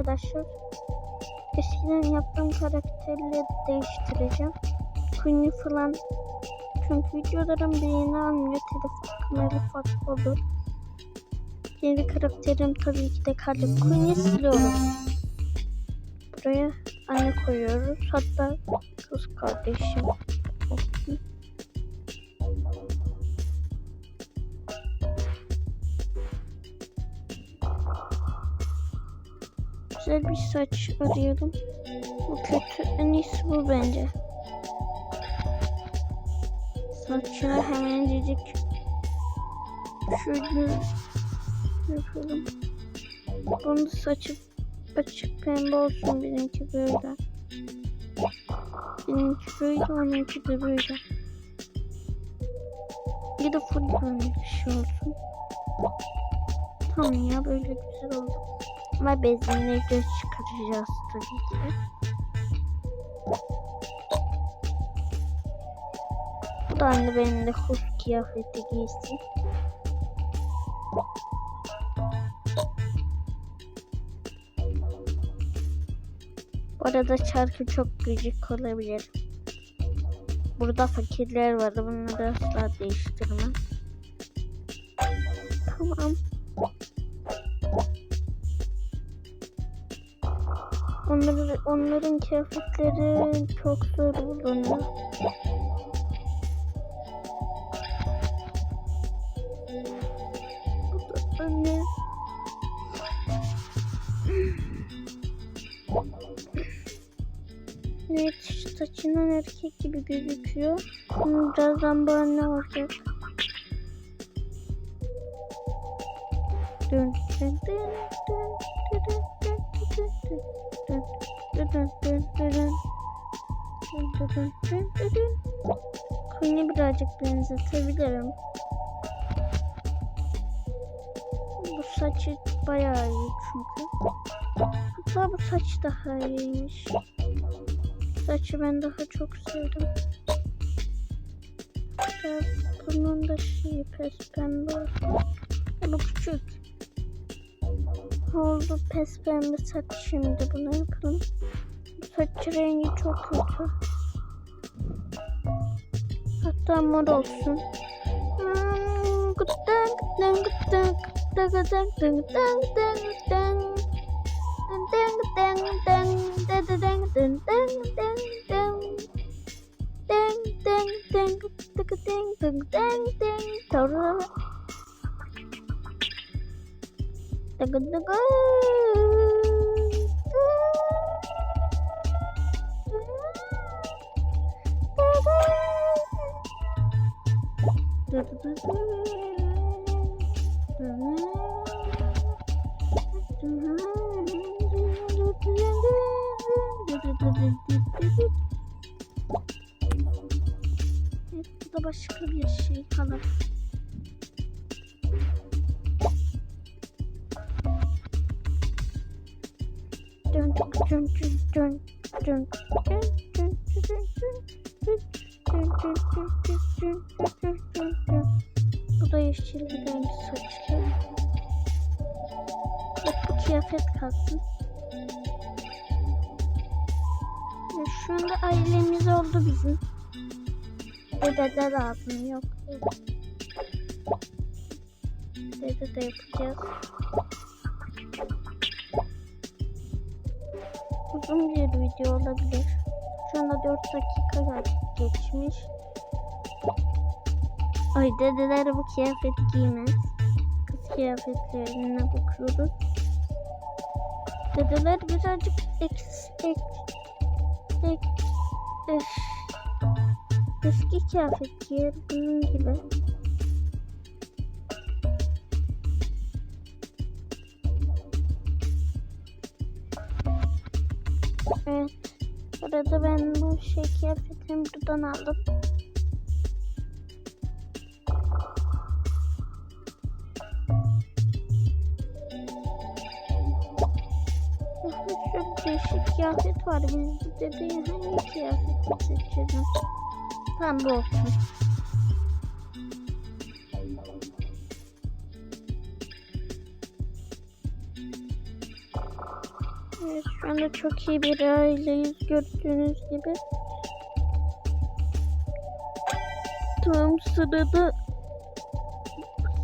arkadaşlar. Eskiden yaptığım karakterleri değiştireceğim. Queen'i falan. Çünkü videolarım beğeni almıyor. Telefon kamera farklı olur. Yeni karakterim tabii ki de Carly Queen'i siliyorum. Buraya anne koyuyoruz. Hatta kız kardeşim Güzel bir saç arıyorum. Bu kötü. En iyisi bu bence. Saçını hemencecik şöyle yapalım. Bunu da saçı açık pembe olsun benimki böyle. Benimki böyle, onunki de böyle. Bir de full böyle bir şey olsun. Tamam ya böyle güzel oldu. Ama benzinleri göz çıkaracağız tabii ki. Bu da anne benim de hus kıyafeti giysin. Bu arada şarkı çok gıcık olabilir. Burada fakirler var. Bunları asla değiştirmem. Tamam. Onları, onların kıyafetleri çok zor bulunuyor. Anne. Evet saçından erkek gibi gözüküyor. Birazdan bu anne olacak. Dün dün dün dün dün dün dün dün Queen'i birazcık benzetebilirim. Bu saçı bayağı iyi çünkü. Hatta bu saç daha iyiymiş. Saçı ben daha çok sevdim. Hatta bunun da şeyi pes pembe olsun. Bu küçük. Oldu pes pembe saç şimdi bunu yapalım. Bu saç rengi çok kötü. Hatta mor olsun. Dıgı başka bir şey kalır. Bu da yeşil renk saçlı. Bu kıyafet kalsın. Şu anda ailemiz oldu bizim. Dede de lazım yok. Dede de yapacağız. Uzun bir video olabilir. Şu anda 4 dakika geçmiş. Ay dedeler bu kıyafet giymez. Kız kıyafetlerine bakıyoruz. Dedeler birazcık eks, ek, ek, öf. Eski kıyafet giyer bunun gibi. Evet. Burada ben bu şey kıyafetimi buradan aldım. Çok değişik kıyafet var. Biz de bir hangi kıyafeti seçelim? Bu olsun. Evet, şu anda çok iyi bir aileyiz gördüğünüz gibi. Tam sırada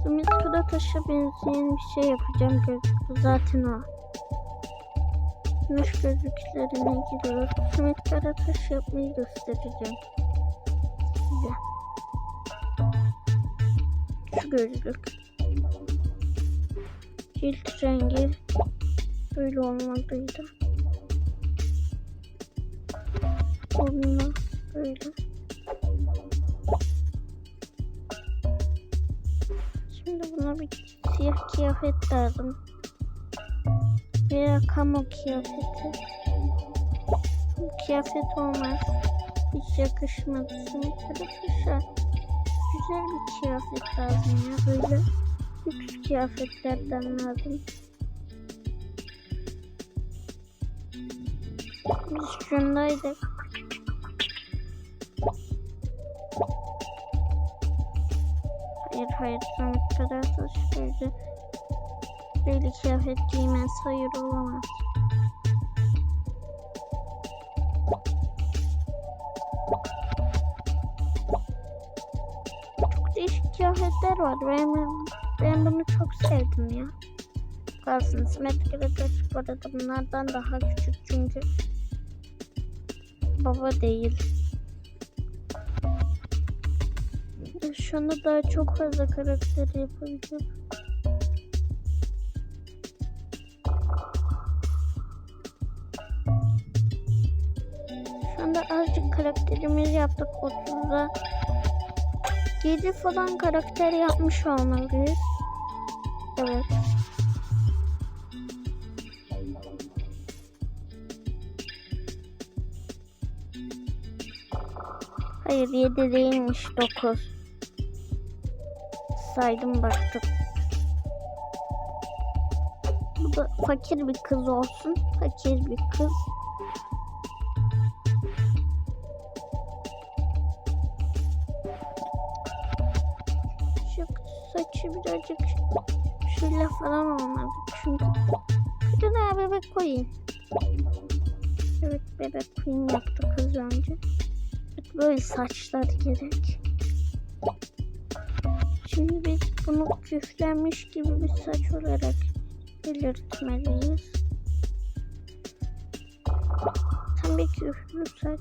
Simit Karataş'a benzeyen bir şey yapacağım gözlüklü zaten o. Güneş gözlüklerine giriyor. Simit Karataş yapmayı göstereceğim size. Şu gözlük. Cilt rengi böyle olmalıydı. Onunla böyle. Şimdi buna bir siyah kıyafet lazım. Veya kamu kıyafeti. Bu kıyafet olmaz. Hiç yakışmadı. Simit Karataş'a güzel bir kıyafet lazım ya. Böyle lüks kıyafetlerden lazım. Şundaydık. Hayır hayır son kadar da şöyle böyle kıyafet giymez hayır olamaz. Çok değişik kıyafetler var. Ben, ben bunu çok sevdim ya. Kalsın simetri bu arada bunlardan daha küçük çünkü baba değil. Şu anda daha çok fazla karakter yapabilirim. Şu anda azıcık karakterimizi yaptık. 30'da 7 falan karakter yapmış olmalıyız. Evet. Hayır 7 değilmiş 9. Saydım baktık. Bu da fakir bir kız olsun. Fakir bir kız. Şu saçı birazcık şöyle falan olmalı. Çünkü daha bebek koyayım. Evet bebek koyayım yaptı kız önce. Böyle saçlar gerek. Şimdi biz bunu küflenmiş gibi bir saç olarak belirtmeliyiz. Tam bir küflü saç.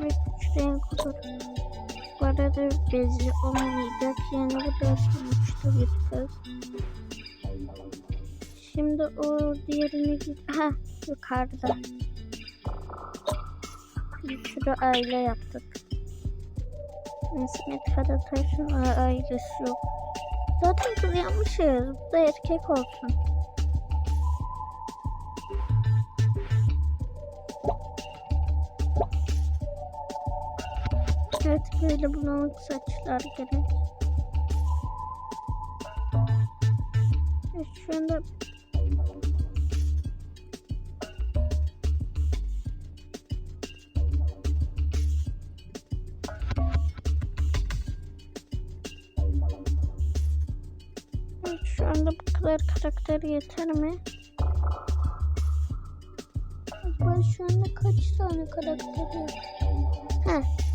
Ve üç renk olur. Bu arada bezi olmayacak. Yani bu da sonuçta bir kız. Şimdi o diğerini. Ha yukarıda. Bir sürü aile yaptık. İsmet Karataş'ın ailesi yok. Zaten kız yapmışız. Bu da erkek olsun. Evet böyle bulanık saçlar gerek. Evet, şu anda bu kadar karakter yeter mi? Acaba şu anda kaç tane karakter yaptık? Heh.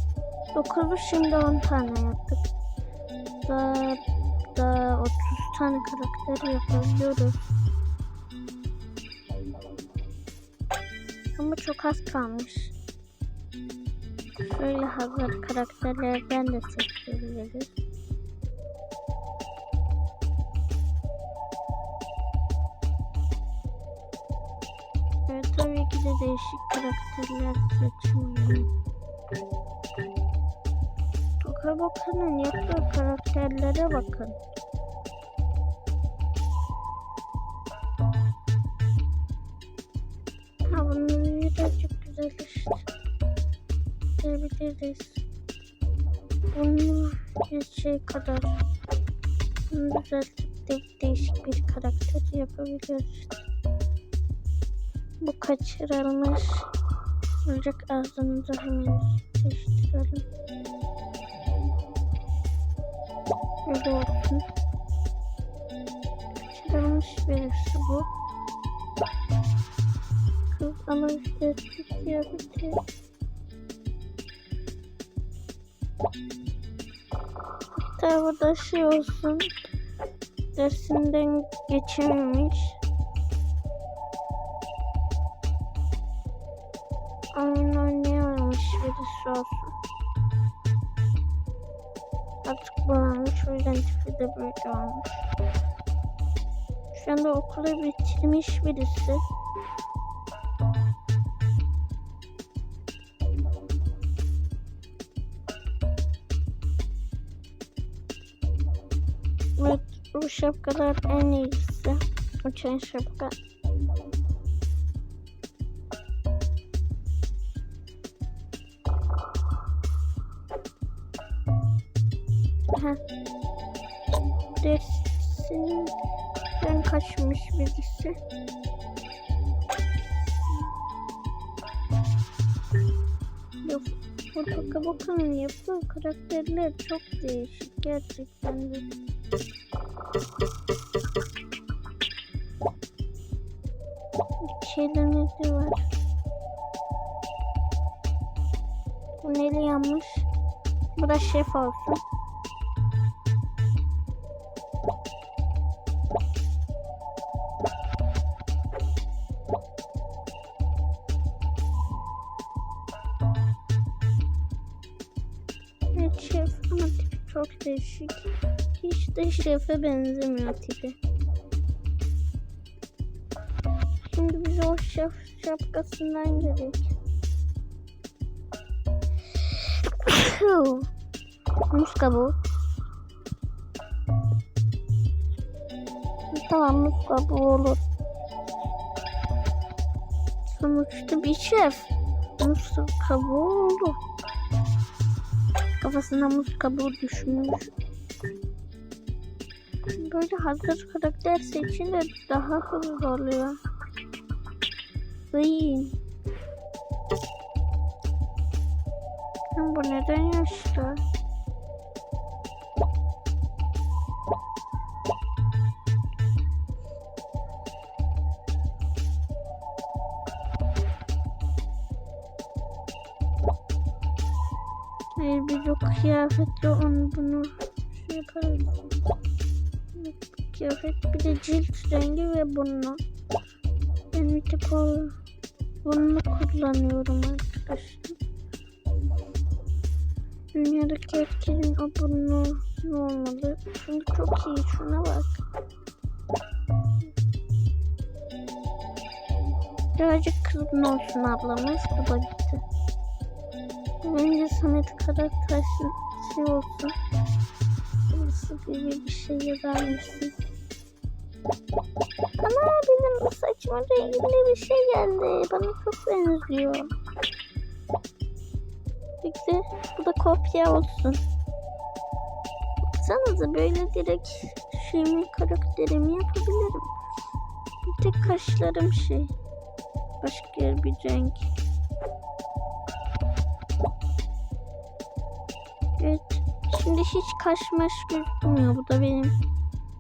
9'u şimdi 10 tane yaptık. Daha, daha 30 tane karakter yapabiliyoruz. Ama çok az kalmış. Şöyle hazır karakterlerden de seçebiliriz. Karakterler seçmeliyim. Toka bakının yaptığı karakterlere bakın. Ha bunu birazcık güzelleştirebiliriz. Bunu bir şey kadar bunu düzeltip de değişik bir karakter yapabiliriz. Bu kaçırılmış. Ancak ağzımızı hemen değiştirelim. Öyle olsun. almış birisi bu. Kız ama işte kıyafeti. Hatta burada şey olsun. Dersinden geçememiş. De böyle olmuş. Şu anda okulu bitirmiş birisi. Evet, bu şapkalar en iyisi. Uçan şapka. Bakın yapı karakterler çok değişik gerçekten de. Şeylemesi var. Bu neli yanmış? Bu da şef olsun. Şefe benzemiyor tipi. Şimdi bize o şef şapkasından gerek. Muz kabuğu. Tamam muz kabuğu olur. Sonuçta bir şef. Muz kabuğu olur. Kafasına muz kabuğu düşmüş. Böyle hazır karakter seçince daha hızlı oluyor. Iy. Bu neden yaşlı? Hayır biz o kıyafetle onu bunu şey yaparız. Kıyafet bir de cilt rengi ve bunu. Ben bir tek o bunu kullanıyorum arkadaşlar. Dünyadaki herkesin o bunu olmalı. Çünkü çok iyi şuna bak. Birazcık kızgın olsun ablamız. Bu da gitti. Bence Samet Karataş'ın şey olsun. Birisi gibi bir şey yazarmışsın. Ana benim saçma renginde bir şey geldi. Bana çok benziyor. Bekle. Bu da kopya olsun. Baksanıza böyle direkt şeyimi karakterimi yapabilirim. Bir tek kaşlarım şey. Başka bir renk. Evet. Şimdi hiç kaşmaş gözükmüyor. Bu da benim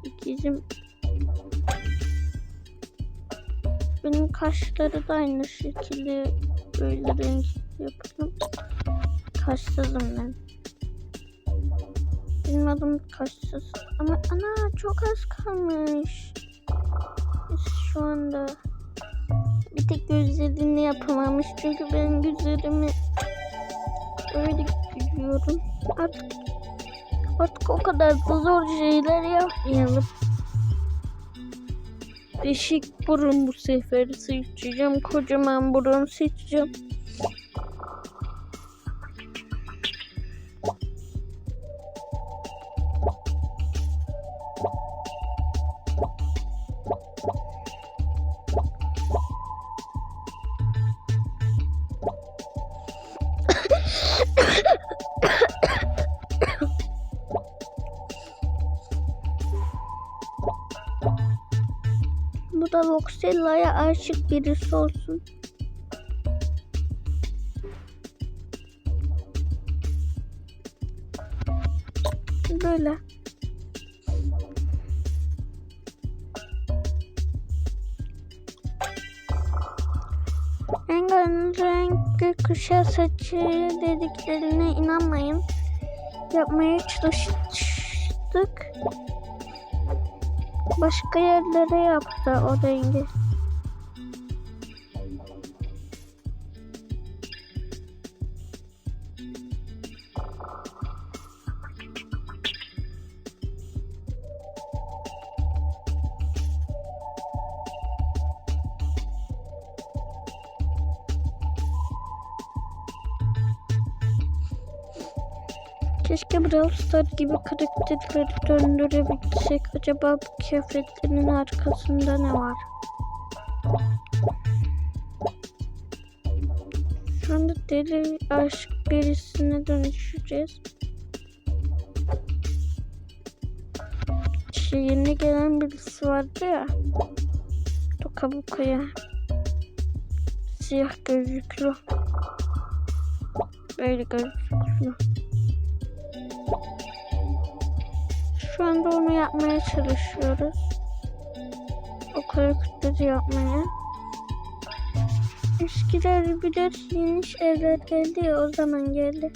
ikizim. Benim kaşları da aynı şekilde böyle renk yaptım. Kaşsızım ben. Benim adım kaşsız. Ama ana çok az kalmış. Şu anda bir tek gözlerini yapamamış. Çünkü ben gözlerimi öyle gülüyorum. Artık artık o kadar da zor şeyler yapmayalım. Değişik burun bu sefer seçeceğim. Kocaman burun seçeceğim. Nutella'ya aşık birisi olsun. Böyle. Rengarenk renkli kuşa saçı dediklerine inanmayın. Yapmaya çalışın. Başka yerlere yaptı o rengi. Keşke Brawl Stars gibi karakterleri döndürebilsek. Acaba bu kıyafetlerin arkasında ne var? Şu anda deli aşk birisine dönüşeceğiz. İşte yeni gelen birisi vardı ya. Tokabuka'ya. Siyah gözlüklü. Böyle gözlüklü. Şu anda onu yapmaya çalışıyoruz. O karakteri yapmaya. Eskiler bilir yeni evler geldi ya o zaman geldi.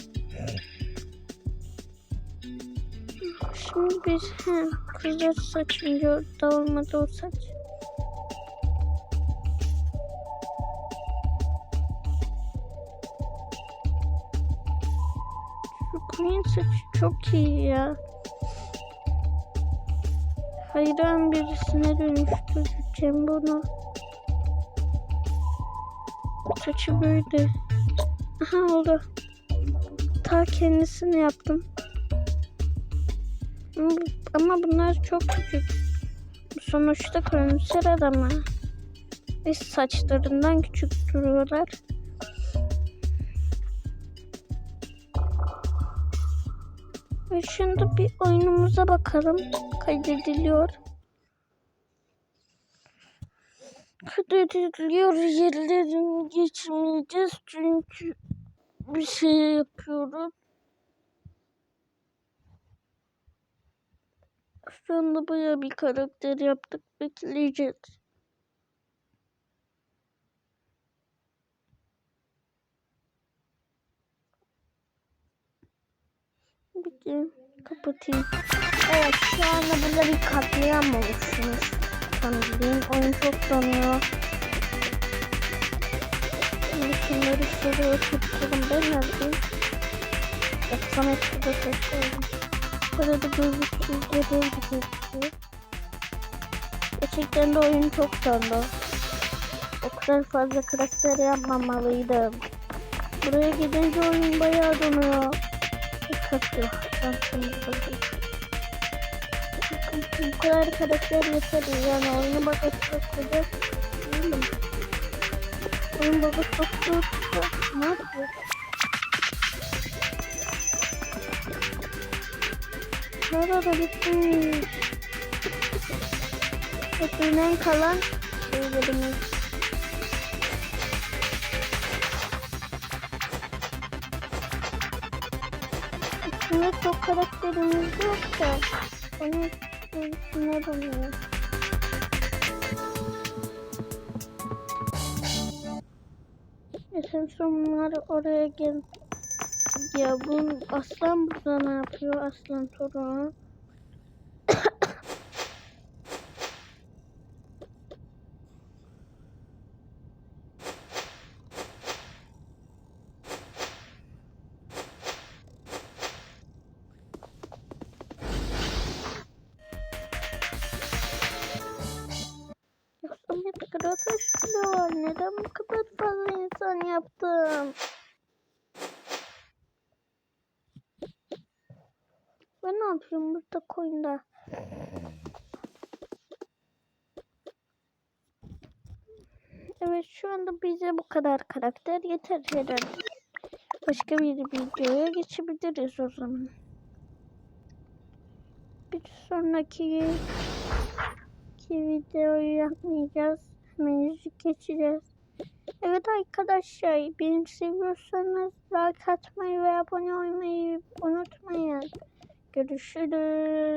Şimdi biz he, kızlar saçınca da olmadı o saç. Şu Queen saçı çok iyi ya. Hayran birisine dönüştüreceğim bunu. Saçı böyle. Aha oldu. Ta kendisini yaptım. Ama- bunlar çok küçük. Sonuçta konser adamı. Ve saçlarından küçük duruyorlar. Ve şimdi bir oyunumuza bakalım. Kaydediliyor. Kaydediliyor. Yerlerini geçmeyeceğiz çünkü bir şey yapıyoruz. Şu anda bayağı bir karakter yaptık. Bekleyeceğiz. Bakayım. Kapatayım. Evet şu anda burada bir katliam oluşmuş. Sanırım oyun çok donuyor. Şimdi şunları şuraya oturtalım. Ben neredeyim? Yapsam de taşıyorum. Burada da gözüküyor. Görüyor gözüküyor. Gerçekten de oyun çok dondu. O kadar fazla karakter yapmamalıydım. Buraya gidince oyun bayağı donuyor. Bakın, Bu kadar karakter yeter yani oyunu baka tutacak değilim. Oyun baka tutacak ne yapıyor? Nerede bitti? Hepsinden kalan şeylerimiz. Aslında çok karakterimiz yok da. Onun üstüne dönüyor. Sen sonlar oraya gel. Ya bu aslan burada ne yapıyor? Aslan torunu. Yaptım? Ben ne yapıyorum burada koyunda? Evet şu anda bize bu kadar karakter yeter herhalde. Başka bir videoya geçebiliriz o zaman. Bir sonraki ki videoyu yapmayacağız. Yüzük geçeceğiz. Evet arkadaşlar beni seviyorsanız like atmayı ve abone olmayı unutmayın. Görüşürüz.